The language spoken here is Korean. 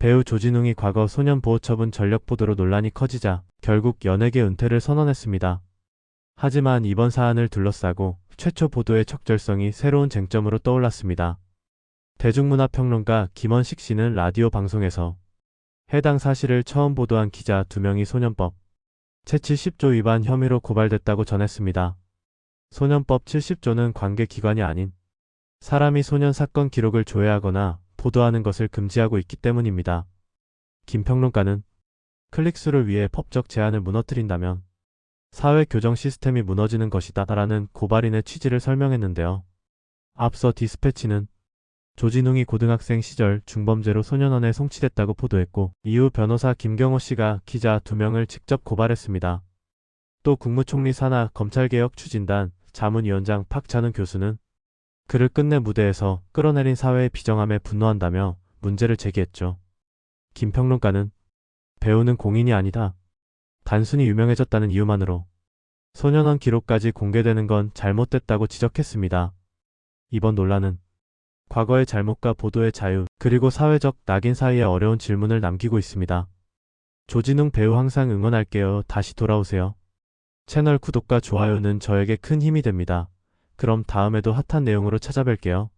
배우 조진웅이 과거 소년 보호처분 전력 보도로 논란이 커지자 결국 연예계 은퇴를 선언했습니다. 하지만 이번 사안을 둘러싸고 최초 보도의 적절성이 새로운 쟁점으로 떠올랐습니다. 대중문화평론가 김원식 씨는 라디오 방송에서 해당 사실을 처음 보도한 기자 2명이 소년법 제70조 위반 혐의로 고발됐다고 전했습니다. 소년법 70조는 관계기관이 아닌 사람이 소년 사건 기록을 조회하거나 보도하는 것을 금지하고 있기 때문입니다. 김 평론가는 클릭수를 위해 법적 제한을 무너뜨린다면 사회 교정 시스템이 무너지는 것이다 라는 고발인의 취지를 설명했는데요. 앞서 디스패치는 조진웅이 고등학생 시절 중범죄로 소년원에 송치됐다고 보도했고 이후 변호사 김경호 씨가 기자 2명을 직접 고발했습니다. 또 국무총리 산하 검찰개혁 추진단 자문위원장 박찬훈 교수는 그를 끝내 무대에서 끌어내린 사회의 비정함에 분노한다며 문제를 제기했죠. 김 평론가는 배우는 공인이 아니다. 단순히 유명해졌다는 이유만으로 소년원 기록까지 공개되는 건 잘못됐다고 지적했습니다. 이번 논란은 과거의 잘못과 보도의 자유, 그리고 사회적 낙인 사이에 어려운 질문을 남기고 있습니다. 조진웅 배우 항상 응원할게요. 다시 돌아오세요. 채널 구독과 좋아요는 저에게 큰 힘이 됩니다. 그럼 다음에도 핫한 내용으로 찾아뵐게요.